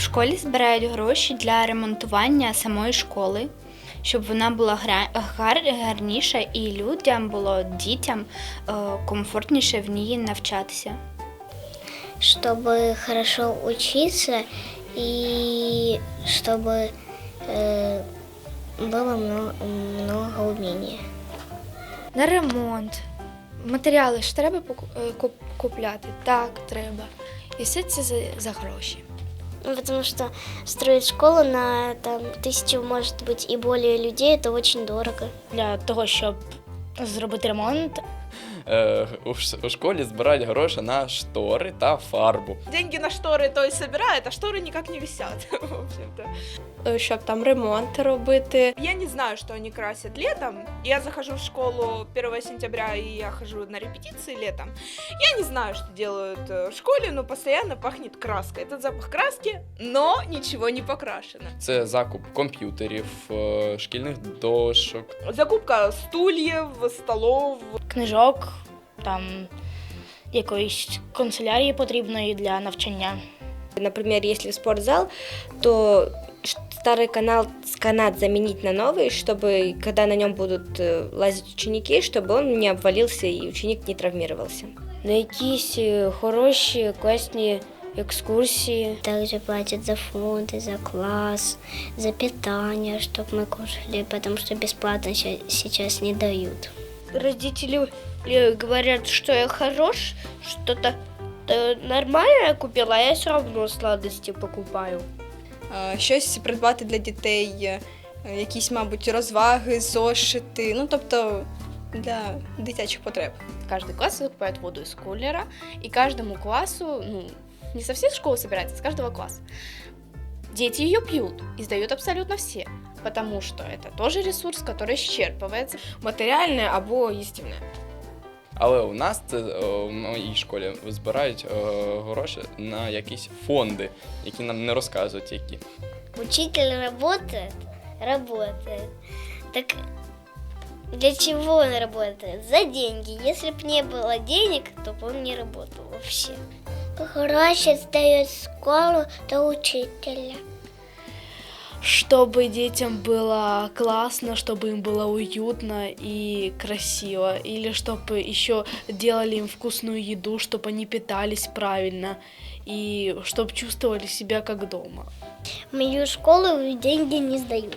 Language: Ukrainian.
школі збирають гроші для ремонтування самої школи, щоб вона була гра- гар- гарніша і людям було дітям е, комфортніше в ній навчатися. чтобы хорошо учиться и чтобы э, было много, много умений. На ремонт. Матеріали ж треба поку- е, куп- купляти? Так, треба. І все це за, за гроші. Ну, Потому что строить школу на там, тысячу, может быть, и более людей, это очень дорого. для того, щоб зробити ремонт. Е, у, ш- у школі збирають гроші на штори та фарбу. Деньги на шторы, то есть собирают, а шторы никак не висят, в общем-то. Е, щоб там ремонт робити. Я не знаю, что они красят летом. Я захожу в школу 1 сентября, и я хожу на репетиции летом. Я не знаю, что делают э, в школе, но постоянно пахнет краской. Этот запах краски, но ничего не покрашено. Це закуп комп'ютерів, е, шкільних дошок, Закупка стульев, столов, книжок, там якоїсь канцелярії потрібної для навчання. Например, если в спортзал, то ш- старый канал, канат заменить на новый, чтобы когда на нем будут э, лазить ученики, чтобы он не обвалился и ученик не травмировался. на якісь е, хороші класні екскурсії. Также платят за фонды, за класс, за питание, чтобы мы кушали, потому что бесплатно ща- сейчас не дают. Родители э, говорят, что я хорош, что-то э, нормальное я купила, а я все равно сладости покупаю. е, щось придбати для дітей, якісь, мабуть, розваги, зошити, ну тобто для дитячих потреб. Каждый класс закупает воду из кулера, и каждому классу, ну, не со всей школы собирается, а с каждого класса. Дети ее пьют и сдают абсолютно все, потому что это тоже ресурс, который исчерпывается. Матеріальне або їстівне. Але у нас це е, в моїй школі збирають е, гроші на якісь фонди, які нам не розказують які. Учитель работает, работает. Так для чего он работает? За деньги. Если бы не было денег, то бы он не работал вообще. Гроши сдает школу до учителя. Чтобы детям было классно, чтобы им было уютно и красиво. Или чтобы еще делали им вкусную еду, чтобы они питались правильно. И чтобы чувствовали себя как дома. В мою школу деньги не сдают.